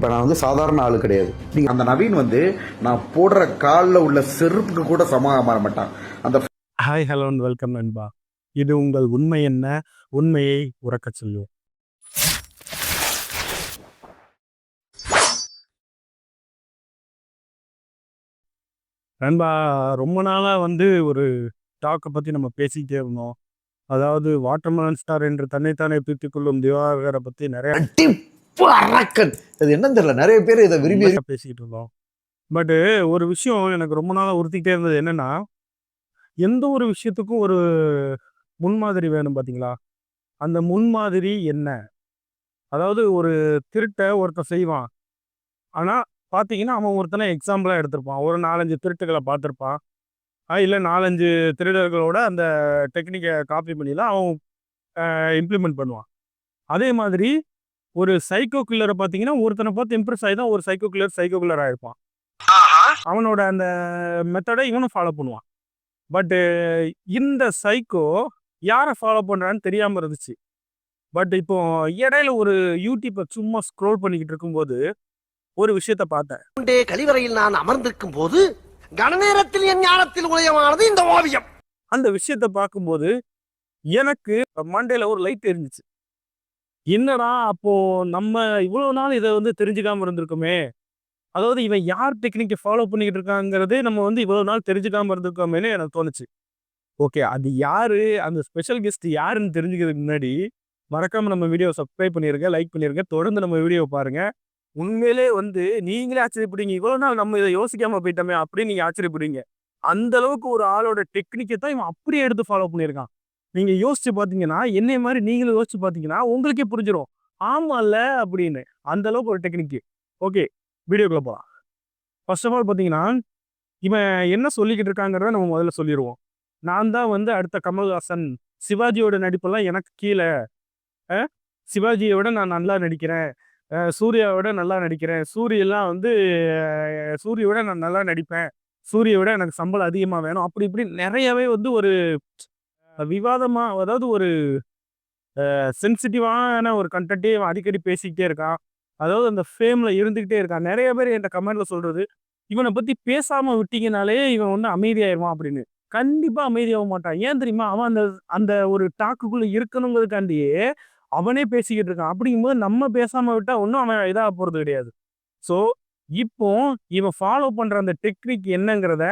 இப்போ நான் வந்து சாதாரண ஆளு கிடையாது. நீங்க அந்த நவீன் வந்து நான் போடுற காலில் உள்ள செருப்புக்கு கூட சமமாக மாற மாட்டான். அந்த ஹாய் ஹலோ அண்ட் வெல்கம் நண்பா. இது உங்கள் உண்மை என்ன? உண்மையை உறக்கச் சொல்லுவோம். நண்பா ரொம்ப நாளா வந்து ஒரு டாக்கை பத்தி நம்ம பேசிக்கிட்டே இருந்தோம். அதாவது வாட்டர்மெலன் ஸ்டார் என்று தன்னைத்தானே பிரித்துக் கொள்ளும் திவாகரை பத்தி நிறைய பறக்கன். அது என்னன்னு தெரியல. நிறைய பேர் இதை விரும்பி பேசிக்கிட்டு இருந்தோம். பட்டு ஒரு விஷயம் எனக்கு ரொம்ப நாளாக உறுத்திக்கிட்டே இருந்தது என்னன்னா எந்த ஒரு விஷயத்துக்கும் ஒரு முன்மாதிரி வேணும் பார்த்தீங்களா அந்த முன்மாதிரி என்ன? அதாவது ஒரு திருட்டை ஒருத்தன் செய்வான். ஆனால் பார்த்தீங்கன்னா அவன் ஒருத்தனை எக்ஸாம்பிளாக எடுத்திருப்பான். ஒரு நாலஞ்சு திருட்டுகளை பார்த்துருப்பான். இல்லை நாலஞ்சு திருடர்களோட அந்த டெக்னிக்கை காப்பி பண்ணிலாம் அவன் இம்ப்ளிமெண்ட் பண்ணுவான். அதே மாதிரி ஒரு சைக்கோ கில்லரை பார்த்தீங்கன்னா ஒருத்தனை பார்த்து இம்ப்ரெஸ் ஆகி தான் ஒரு சைக்கோ கில்லர் சைக்கோ கில்லர் ஆயிருப்பான். அவனோட அந்த மெத்தடை இவனும் ஃபாலோ பண்ணுவான். பட்டு இந்த சைக்கோ யாரை ஃபாலோ பண்ணுறான்னு தெரியாமல் இருந்துச்சு. பட் இப்போ இடையில ஒரு யூடியூப்பை சும்மா ஸ்க்ரோல் பண்ணிக்கிட்டு இருக்கும்போது ஒரு விஷயத்த பார்த்தேன். கழிவறையில் நான் அமர்ந்திருக்கும் போது கனநேரத்தில் என் ஞானத்தில் உதயமானது இந்த ஓவியம். அந்த விஷயத்த பார்க்கும்போது எனக்கு மண்டையில ஒரு லைட் எரிஞ்சிச்சு. என்னடா அப்போ நம்ம இவ்வளவு நாள் இதை வந்து தெரிஞ்சுக்காம இருந்திருக்கோமே? அதாவது இவன் யார் டெக்னிக்கை ஃபாலோ பண்ணிக்கிட்டு இருக்காங்கிறதே நம்ம வந்து இவ்வளவு நாள் தெரிஞ்சுக்காம இருந்திருக்கோமேனு எனக்கு தோணுச்சு. ஓகே அது யாரு? அந்த ஸ்பெஷல் கெஸ்ட் யாருன்னு தெரிஞ்சுக்கிறதுக்கு முன்னாடி மறக்காம நம்ம வீடியோ சப்ஸ்கிரைப் பண்ணிருங்க லைக் பண்ணிருங்க தொடர்ந்து நம்ம வீடியோ பாருங்க. உண்மையிலே வந்து நீங்களே ஆச்சரியப்படுவீங்க இவ்வளவு நாள் நம்ம இதை யோசிக்காம போயிட்டோமே அப்படின்னு நீங்க ஆச்சரியப்படுவீங்க. அந்த அளவுக்கு ஒரு ஆளோட டெக்னிக்கை தான் இவன் அப்படியே எடுத்து ஃபாலோ பண்ணியிருக்கான். நீங்கள் யோசிச்சு பார்த்தீங்கன்னா என்னை மாதிரி நீங்களும் யோசிச்சு பார்த்தீங்கன்னா உங்களுக்கே புரிஞ்சிடும் ஆமால்ல அப்படின்னு. அந்த அளவுக்கு ஒரு டெக்னிக்கு ஓகே வீடியோக்குள்ள போகலாம் ஃபர்ஸ்ட் ஆஃப் ஆல் பார்த்தீங்கன்னா இவன் என்ன சொல்லிக்கிட்டு இருக்காங்கிறத நம்ம முதல்ல சொல்லிடுவோம் நான் தான் வந்து அடுத்த கமல்ஹாசன் சிவாஜியோட நடிப்பெல்லாம் எனக்கு கீழே. சிவாஜியை விட நான் நல்லா நடிக்கிறேன். அஹ், சூர்யாவை விட நல்லா நடிக்கிறேன். சூரியெல்லாம் வந்து அஹ், சூரிய விட நான் நல்லா நடிப்பேன். சூரிய விட எனக்கு சம்பளம் அதிகமாக வேணும். அப்படி இப்படி நிறையவே வந்து ஒரு விவாதமாக அதாவது ஒரு சென்சிட்டிவான ஒரு கண்டென்ட்டே இவன் அடிக்கடி பேசிக்கிட்டே இருக்கான். அதாவது அந்த ஃபேமில் இருந்துக்கிட்டே இருக்கான். நிறைய பேர் என்கிட்ட கமெண்டில் சொல்கிறது இவனை பற்றி பேசாமல் விட்டிங்கனாலே இவன் வந்து அமைதியாயிருவான் அப்படின்னு. கண்டிப்பாக அமைதியாக மாட்டான். ஏன் தெரியுமா? அவன் அந்த அந்த ஒரு டாக்குக்குள்ளே இருக்கணுங்கிறதுக்காண்டியே அவனே பேசிக்கிட்டு இருக்கான். அப்படிங்கும்போது நம்ம பேசாமல் விட்டால் ஒன்றும் அவன் இதாக போகிறது கிடையாது. ஸோ இப்போ இவன் ஃபாலோ பண்ணுற அந்த டெக்னிக் என்னங்கிறத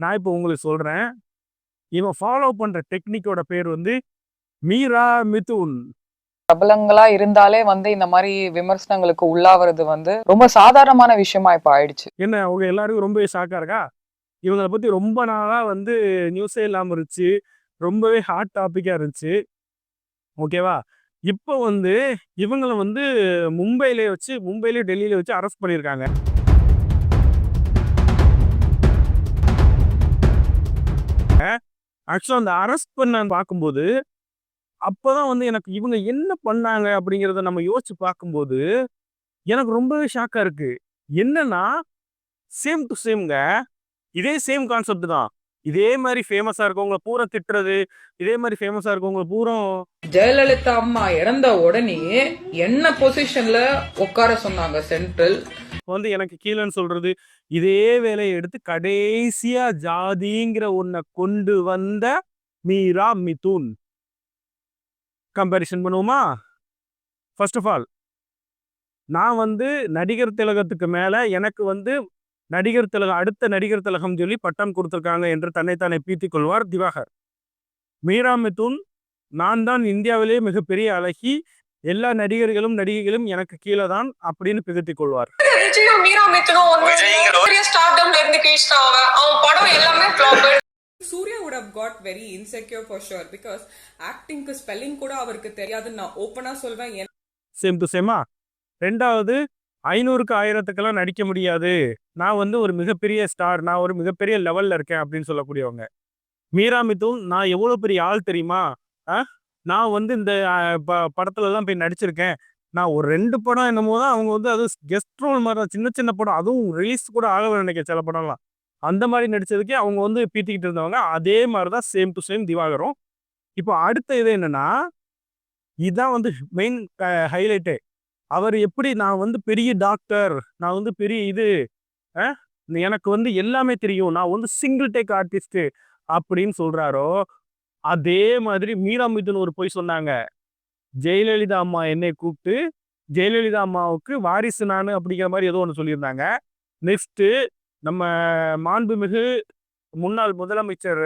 நான் இப்போ உங்களுக்கு சொல்கிறேன் இவன் ஃபாலோ பண்ற டெக்னிக்கோட பேர் வந்து மீரா மிதுன். பிரபலங்களா இருந்தாலே வந்து இந்த மாதிரி விமர்சனங்களுக்கு உள்ளாவது வந்து ரொம்ப சாதாரணமான விஷயமா இப்ப ஆயிடுச்சு. என்ன அவங்க எல்லாருக்கும் ரொம்பவே ஷாக்காக இருக்கா? இவங்களை பற்றி ரொம்ப நாளாக வந்து நியூஸே இல்லாமல் இருந்துச்சு. ரொம்பவே ஹாட் டாப்பிக்காக இருந்துச்சு. ஓகேவா இப்போ வந்து இவங்களை வந்து மும்பையிலே வச்சு மும்பையிலே டெல்லியில வச்சு அரெஸ்ட் பண்ணியிருக்காங்க ஆக்சுவலாக அந்த அரெஸ்ட் பண்ண பார்க்கும்போது அப்போதான் வந்து எனக்கு இவங்க என்ன பண்ணாங்க அப்படிங்கிறத நம்ம யோசிச்சு பார்க்கும்போது எனக்கு ரொம்பவே ஷாக்காக இருக்கு. என்னன்னா சேம் டு சேம்ங்க இதே சேம் கான்செப்ட் தான். இதே மாதிரி ஃபேமஸா இருக்கவங்கள பூரா திட்டுறது இதே மாதிரி ஃபேமஸா இருக்கவங்கள பூரா ஜெயலலிதா அம்மா இறந்த உடனே என்ன பொசிஷன்ல உட்கார சொன்னாங்க சென்ட்ரல் வந்து எனக்கு கீழேன்னு சொல்றது இதே வேலையை எடுத்து கடைசியா ஜாதிங்கிற ஒன்ன கொண்டு வந்த மீரா மிதுன். கம்பேரிசன் பண்ணுவோமா? ஃபர்ஸ்ட் ஆஃப் ஆல் நான் வந்து நடிகர் திலகத்துக்கு மேல எனக்கு வந்து நடிகர் திலகம் அடுத்த நடிகர் திலகம் சொல்லி பட்டம் கொடுத்துருக்காங்க என்று தன்னைத்தானே பீத்திக் கொள்வார் திவாகர். மீரா மிதுன் நான் தான் இந்தியாவிலேயே மிகப்பெரிய அழகி எல்லா நடிகர்களும் நடிகைகளும் எனக்கு கீழே தான் அப்படின்னு பிகத்திக் கொள்வார். Suriya would have got very insecure for sure because ஆக்டிங்க்கு ஸ்பெல்லிங் கூட அவருக்கு தெரியாதுன்னு நான் ஓப்பனா சொல்வேன். சேம் டு சேமா ரெண்டாவது ஐநூறுக்கு ஆயிரத்துக்கெல்லாம் நடிக்க முடியாது. நான் வந்து ஒரு மிகப்பெரிய ஸ்டார் நான் ஒரு மிகப்பெரிய லெவலில் இருக்கேன் அப்படின்னு சொல்லக்கூடியவங்க. மீரா மிதுன் நான் எவ்வளோ பெரிய ஆள் தெரியுமா? ஆ? நான் வந்து இந்த ப- படத்துல தான் போய் நடிச்சிருக்கேன். நான் ஒரு ரெண்டு படம் என்னமோ தான் அவங்க வந்து அது கெஸ்ட் ரோல் மாதிரி தான் சின்ன சின்ன படம். அதுவும் ரிலீஸ் கூட ஆகவே நினைக்க சில படம்லாம். அந்த மாதிரி நடித்ததுக்கே அவங்க வந்து பீத்திக்கிட்டு இருந்தவங்க. அதே மாதிரி தான் சேம் டு சேம் திவாகரும். இப்போ அடுத்த இது என்னென்னா இதுதான் வந்து மெயின் ஹைலைட்டே அவர் எப்படி நான் வந்து பெரிய டாக்டர் நான் வந்து பெரிய இது எனக்கு வந்து எல்லாமே தெரியும். நான் வந்து சிங்கிள் டேக் ஆர்டிஸ்ட் அப்படின்னு சொல்றாரோ அதே மாதிரி மீரா மிதுன் ஒரு பொய் சொன்னாங்க. ஜெயலலிதா அம்மா என்னை கூப்பிட்டு ஜெயலலிதா அம்மாவுக்கு வாரிசு நான் அப்படிங்கிற மாதிரி ஏதோ ஒன்று சொல்லியிருந்தாங்க. நெக்ஸ்ட்டு நம்ம மாண்புமிகு முன்னாள் முதலமைச்சர்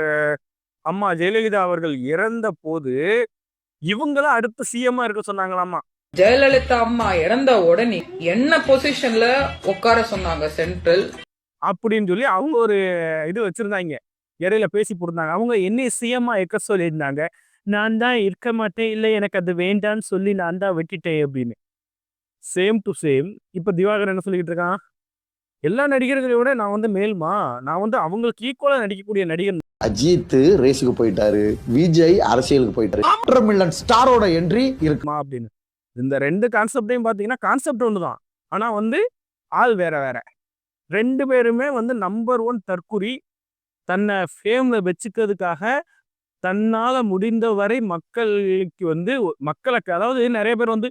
அம்மா ஜெயலலிதா அவர்கள் இறந்த போது இவங்களாம் அடுத்த சிஎம்மா இருக்க சொன்னாங்களாமா. ஜெயலலிதா அம்மா இறந்த உடனே என்ன பொசிஷன்ல உட்கார சொன்னாங்க சென்ட்ரல் அப்படின்னு சொல்லி அவங்க ஒரு இது வச்சிருந்தாங்க. இடையில பேசி போட்டிருந்தாங்க அவங்க என்னை சிஎம்மா இருக்க சொல்லியிருந்தாங்க. நான் தான் இருக்க மாட்டேன். இல்லை எனக்கு அது வேண்டான்னு சொல்லி நான் தான் விட்டுட்டேன் அப்படின்னு. சேம் டு சேம் இப்போ திவாகர் என்ன சொல்லிக்கிட்டு இருக்கான்? எல்லா நடிகர்களை விட நான் வந்து மேல்மா. நான் வந்து அவங்களுக்கு ஈக்குவலாக நடிக்கக்கூடிய நடிகர் அஜித் ரேஸுக்கு போயிட்டாரு. விஜய் அரசியலுக்கு போயிட்டாரு. ஸ்டாரோட என்ட்ரி இருக்கு. மா அப்படின்னு. இந்த ரெண்டு கான்செப்டையும் பார்த்தீங்கன்னா கான்செப்ட் ஒன்று தான் ஆனால் வந்து ஆள் வேற வேற. ரெண்டு பேருமே வந்து நம்பர் ஒன் தற்குறி தன்னை ஃபேமில் வச்சுக்கிறதுக்காக தன்னால் முடிந்த வரை மக்களுக்கு வந்து மக்களுக்கு அதாவது நிறைய பேர் வந்து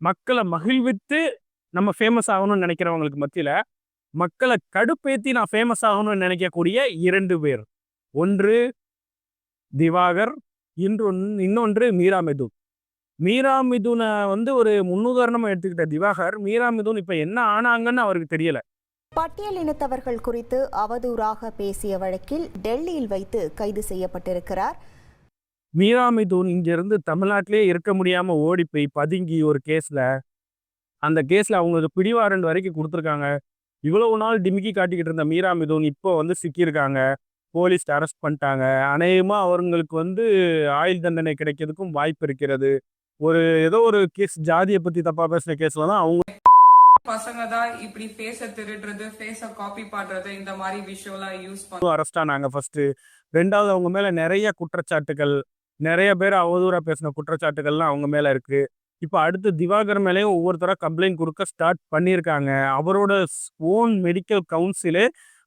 மக்களை மகிழ்வித்து நம்ம ஃபேமஸ் ஆகணும்னு நினைக்கிறவங்களுக்கு மத்தியில் மக்களை கடுப்பேற்றி நான் ஃபேமஸ் ஆகணும்னு நினைக்கக்கூடிய இரண்டு பேர். ஒன்று திவாகர் இன்று இன்னொன்று மீரா மிதுன் மீரா மிதுனை வந்து ஒரு முன்னுதாரணமா எடுத்துக்கிட்ட திவாகர் மீரா மிதுன் இப்ப என்ன ஆனாங்கன்னு அவருக்கு தெரியல. பட்டியலினத்தவர்கள் குறித்து அவதூறாக பேசிய வழக்கில் டெல்லியில் வைத்து கைது செய்யப்பட்டிருக்கிறார். மீரா மிதுன் இங்க இருந்து தமிழ்நாட்டிலே இருக்க முடியாம ஓடி போய் பதுங்கி ஒரு கேஸ்ல அந்த கேஸ்ல அவங்களுக்கு பிடிவாரண்ட் வரைக்கும் கொடுத்துருக்காங்க. இவ்வளவு நாள் டிமிக்கி காட்டிக்கிட்டு இருந்த மீரா மிதுன் இப்போ வந்து சிக்கியிருக்காங்க. போலீஸ் அரெஸ்ட் பண்ணிட்டாங்க. அநேகமா அவங்களுக்கு வந்து ஆயுள் தண்டனை கிடைக்கிறதுக்கும் வாய்ப்பு இருக்கிறது. ஒரு ஏதோ ஒரு கேஸ் ஜாதியை பத்தி தப்பா பேசின கேஸ்ல தான் அவங்க பசங்க தான் இப்படி ஃபேஸ திருடுறது ஃபேஸ காப்பி பண்றது இந்த மாதிரி விஷயம்லாம் யூஸ் பண்ண அரெஸ்ட் ஆனாங்க ஃபர்ஸ்ட் ரெண்டாவது அவங்க மேல நிறைய குற்றச்சாட்டுகள் நிறைய பேர் அவதூறா பேசின குற்றச்சாட்டுகள்லாம் அவங்க மேல இருக்கு. இப்போ அடுத்து திவாகர் மேலேயும் ஒவ்வொருத்தரா கம்ப்ளைண்ட் கொடுக்க ஸ்டார்ட் பண்ணியிருக்காங்க. அவரோட ஓன் மெடிக்கல் கவுன்சிலே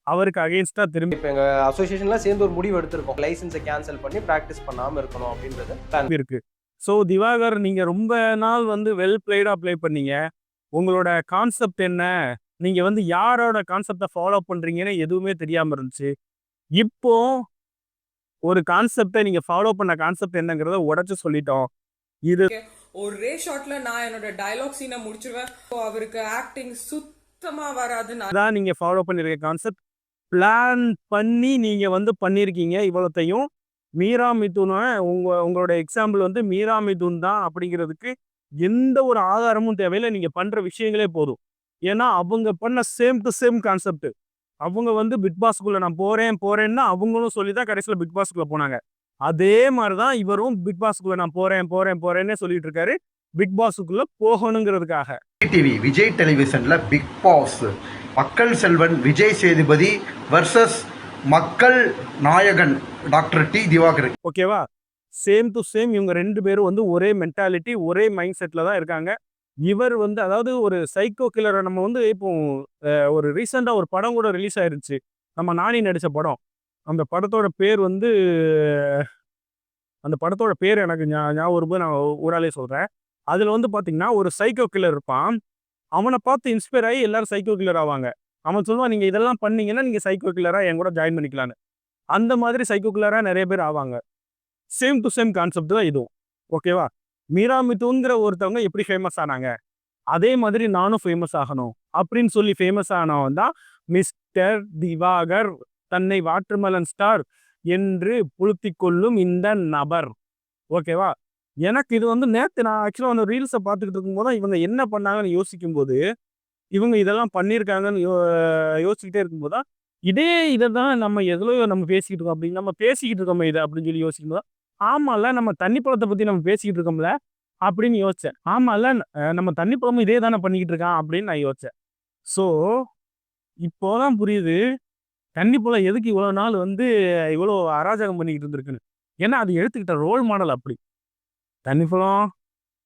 அவருக்கு அகேன்ஸ்டா திரும்பி இப்போ எங்க அசோசியேஷன்ல சேர்ந்து ஒரு முடிவு எடுத்திருக்கோம். லைசன்ஸை கேன்சல் பண்ணி ப்ராக்டிஸ் பண்ணாம இருக்கணும் அப்படின்றது. இருக்கு. ஸோ திவாகர் நீங்க ரொம்ப நாள் வந்து வெல் பிளேடா ப்ளே பண்ணீங்க. உங்களோட கான்செப்ட் என்ன? நீங்க வந்து யாரோட கான்செப்டை ஃபாலோ பண்றீங்கன்னு எதுவுமே தெரியாம இருந்துச்சு. இப்போ ஒரு கான்செப்டை நீங்க ஃபாலோ பண்ண கான்செப்ட் என்னங்கிறத உடைச்சு சொல்லிட்டோம். இது ஒரே ஷாட்ல நான் என்னோட டயலாக் சீனை முடிச்சிருவேன். அவருக்கு ஆக்டிங் சுத்தமா வராது நான் தான் நீங்க ஃபாலோ பண்ணிருக்க கான்செப்ட் பிளான் பண்ணி நீங்க வந்து பண்ணியிருக்கீங்க இவ்வளோத்தையும். மீரா மிதுனை உங்க உங்களோட எக்ஸாம்பிள் வந்து மீரா மிதுன் தான் அப்படிங்கிறதுக்கு எந்த ஒரு ஆதாரமும் தேவையில்லை. நீங்க பண்ற விஷயங்களே போதும். ஏன்னா அவங்க பண்ண சேம் டு சேம் கான்செப்ட் அவங்க வந்து பிக் பாஸ்க்குள்ள நான் போறேன் போறேன்னா அவங்களும் சொல்லி தான் கடைசியில் பிக் பாஸ்க்குள்ள போனாங்க. அதே மாதிரி தான் இவரும் பிக் பாஸ்க்குள்ள நான் போறேன் போறேன் போறேன்னே சொல்லிட்டு இருக்காரு. பிக் பாஸுக்குள்ள போகணுங்கிறதுக்காக. டிவி விஜய் டெலிவிஷன்ல பிக் பாஸ். மக்கள் செல்வன் விஜய் சேதுபதி வர்சஸ் மக்கள் நாயகன் டாக்டர் டி திவாகர். ஓகேவா? சேம் டு சேம் இவங்க ரெண்டு பேரும் வந்து ஒரே மென்டாலிட்டி ஒரே மைண்ட் செட்டில் தான் இருக்காங்க. இவர் வந்து அதாவது ஒரு சைக்கோ கில்லரை நம்ம வந்து இப்போ ஒரு ரீசெண்டாக ஒரு படம் கூட ரிலீஸ் ஆயிருச்சு. நம்ம நானி நடித்த படம். அந்த படத்தோட பேர் வந்து அந்த படத்தோட பேர் எனக்கு ஞா- ஞாபகம் வரும்போது நான் ஊராலே சொல்கிறேன் அதில் வந்து பார்த்தீங்கன்னா ஒரு சைக்கோ கில்லர் இருப்பான். அவனை பார்த்து இன்ஸ்பயர் ஆகி எல்லாரும் சைக்கோ கில்லர் ஆவாங்க. அவன் சொல்லுவான் நீங்கள் இதெல்லாம் பண்ணீங்கன்னா நீங்கள் சைக்கோ என் கூட ஜாயின் பண்ணிக்கலான்னு அந்த மாதிரி சைக்கோ நிறைய பேர் ஆவாங்க. சேம் டு சேம் கான்செப்ட் தான் இதுவும். ஓகேவா மீராமித்துங்கிற ஒருத்தவங்க எப்படி ஃபேமஸ் ஆனாங்க? அதே மாதிரி நானும் ஃபேமஸ் ஆகணும் அப்படின்னு சொல்லி ஃபேமஸ் ஆனவன் தான் மிஸ்டர் திவாகர் தன்னை வாட்டர்மெலன் ஸ்டார் என்று புழுத்தி கொள்ளும் இந்த நபர். ஓகேவா எனக்கு இது வந்து நேற்று நான் ஆக்சுவலாக அந்த ரீல்ஸை பார்த்துக்கிட்டு இருக்கும்போது தான் இவங்க என்ன பண்ணாங்கன்னு யோசிக்கும்போது இவங்க இதெல்லாம் பண்ணியிருக்காங்கன்னு யோ யோசிச்சுக்கிட்டே இருக்கும்போது தான் இதே இதை தான் நம்ம எதுலையோ நம்ம பேசிக்கிட்டு இருக்கோம் அப்படின்னு நம்ம பேசிக்கிட்டு இருக்கோமே இதை அப்படின்னு சொல்லி யோசிக்கும்போது ஆமாம்ல நம்ம தண்ணி பழத்தை பற்றி நம்ம பேசிக்கிட்டு இருக்கோம்ல அப்படின்னு யோசிச்சேன். ஆமாம்ல நம்ம தண்ணி பழமும் இதே தானே பண்ணிக்கிட்டு இருக்கான் அப்படின்னு நான் யோசிச்சேன். ஸோ இப்போதான் புரியுது தண்ணி பழம் எதுக்கு இவ்வளோ நாள் வந்து இவ்வளோ அராஜகம் பண்ணிக்கிட்டு இருந்திருக்குன்னு. ஏன்னா அது எடுத்துக்கிட்ட ரோல் மாடல் அப்படி. தண்ணி பழம்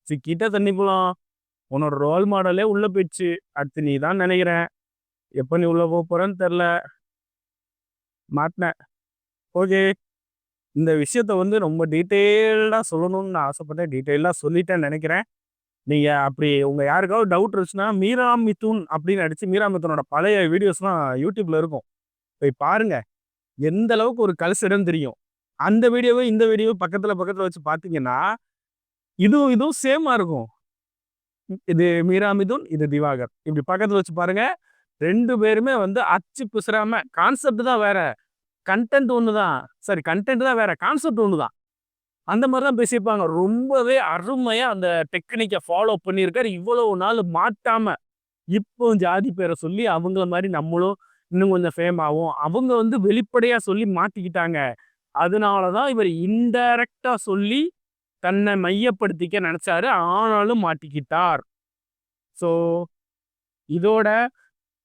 சிக்கிட்ட தண்ணி பழம் உன்னோட ரோல் மாடலே உள்ள போயிடுச்சு. அடுத்து நீ தான் நினைக்கிறேன். எப்போ நீ உள்ள போக போறேன்னு தெரில மாட்டினேன் ஓகே இந்த விஷயத்த வந்து ரொம்ப டீட்டெயில்டாக சொல்லணும்னு நான் ஆசைப்பட்டேன். டீட்டெயிலாக சொல்லிட்டேன்னு நினைக்கிறேன். நீங்க அப்படி உங்க யாருக்காவது டவுட் இருந்துச்சுன்னா மீரா மித்துன் அப்படின்னு அடிச்சு மீரா மிதுனோட பழைய வீடியோஸ்லாம் யூடியூப்ல இருக்கும். போய் பாருங்க. எந்த அளவுக்கு ஒரு கலசிடம் தெரியும். அந்த வீடியோவை இந்த வீடியோ பக்கத்துல பக்கத்துல வச்சு பார்த்தீங்கன்னா இதுவும் இதுவும் சேமா இருக்கும். இது மீரா மிதுன் இது திவாகர். இப்படி பக்கத்தில் வச்சு பாருங்க ரெண்டு பேருமே வந்து அச்சு பிசுறாம கான்செப்ட் தான் வேற. கண்டென்ட் ஒன்று தான் சரி கண்டென்ட் தான் வேற. கான்செப்ட் ஒன்று தான் அந்த மாதிரி தான் பேசியிருப்பாங்க. ரொம்பவே அருமையாக அந்த டெக்னிக்கை ஃபாலோ பண்ணியிருக்காரு. இவ்வளவு நாள் மாட்டாம இப்போ ஜாதி பேரை சொல்லி அவங்கள மாதிரி நம்மளும் இன்னும் கொஞ்சம் ஃபேம் ஆகும் அவங்க வந்து வெளிப்படையாக சொல்லி மாட்டிக்கிட்டாங்க அதனால தான் இவர் இன்டைரக்டாக சொல்லி தன்னை மையப்படுத்திக்க நினச்சாரு. ஆனாலும் மாட்டிக்கிட்டார். ஸோ இதோட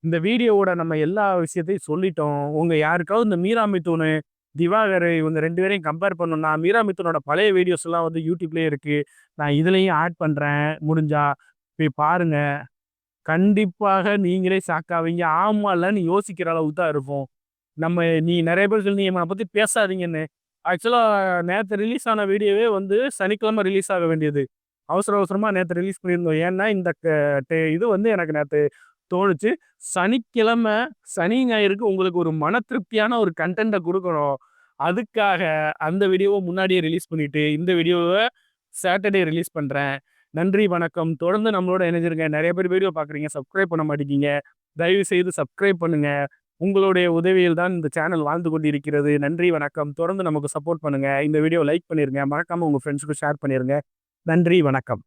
இந்த வீடியோவோட நம்ம எல்லா விஷயத்தையும் சொல்லிட்டோம். உங்கள் யாருக்காவது இந்த மீராமித்தூனு திவாகர் இவங்க ரெண்டு பேரையும் கம்பேர் பண்ணணும்னா மீராமித்தூனோட பழைய வீடியோஸ்லாம் வந்து யூடியூப்லேயே இருக்கு. நான் இதுலேயும் ஆட் பண்ணுறேன் முடிஞ்சா போய் பாருங்க. கண்டிப்பாக நீங்களே சாக்காவீங்க இல்லைன்னு யோசிக்கிற அளவுக்கு தான் இருப்போம். நம்ம நீ நிறைய பேர் சொல்லி என்னை பற்றி பேசாதீங்கன்னு. ஆக்சுவலாக நேற்று ரிலீஸ் ஆன வீடியோவே வந்து சனிக்கிழமை ரிலீஸ் ஆக வேண்டியது. அவசர அவசரமாக நேற்று ரிலீஸ் பண்ணியிருந்தோம். ஏன்னா இந்த க- இது வந்து எனக்கு நேற்று தோணுச்சு. சனிக்கிழமை சனி ஞாயிறுக்கு உங்களுக்கு ஒரு மன திருப்தியான ஒரு கண்டென்ட்டை கொடுக்கணும். அதுக்காக அந்த வீடியோவை முன்னாடியே ரிலீஸ் பண்ணிட்டு இந்த வீடியோவை சாட்டர்டே ரிலீஸ் பண்ணுறேன் நன்றி வணக்கம். தொடர்ந்து நம்மளோட இணைஞ்சிருங்க. நிறைய பேர் வீடியோ பார்க்குறீங்க சப்ஸ்கிரைப் பண்ண மாட்டேங்கிங்க தயவு செய்து சப்ஸ்கிரைப் பண்ணுங்கள் உங்களுடைய உதவியில் தான் இந்த சேனல் வாழ்ந்து கொண்டிருக்கிறது. நன்றி வணக்கம். தொடர்ந்து நமக்கு சப்போர்ட் பண்ணுங்கள் இந்த வீடியோ லைக் பண்ணிருங்க. மறக்காமல் உங்கள் ஃப்ரெண்ட்ஸுக்கு ஷேர் பண்ணிடுங்க நன்றி வணக்கம்.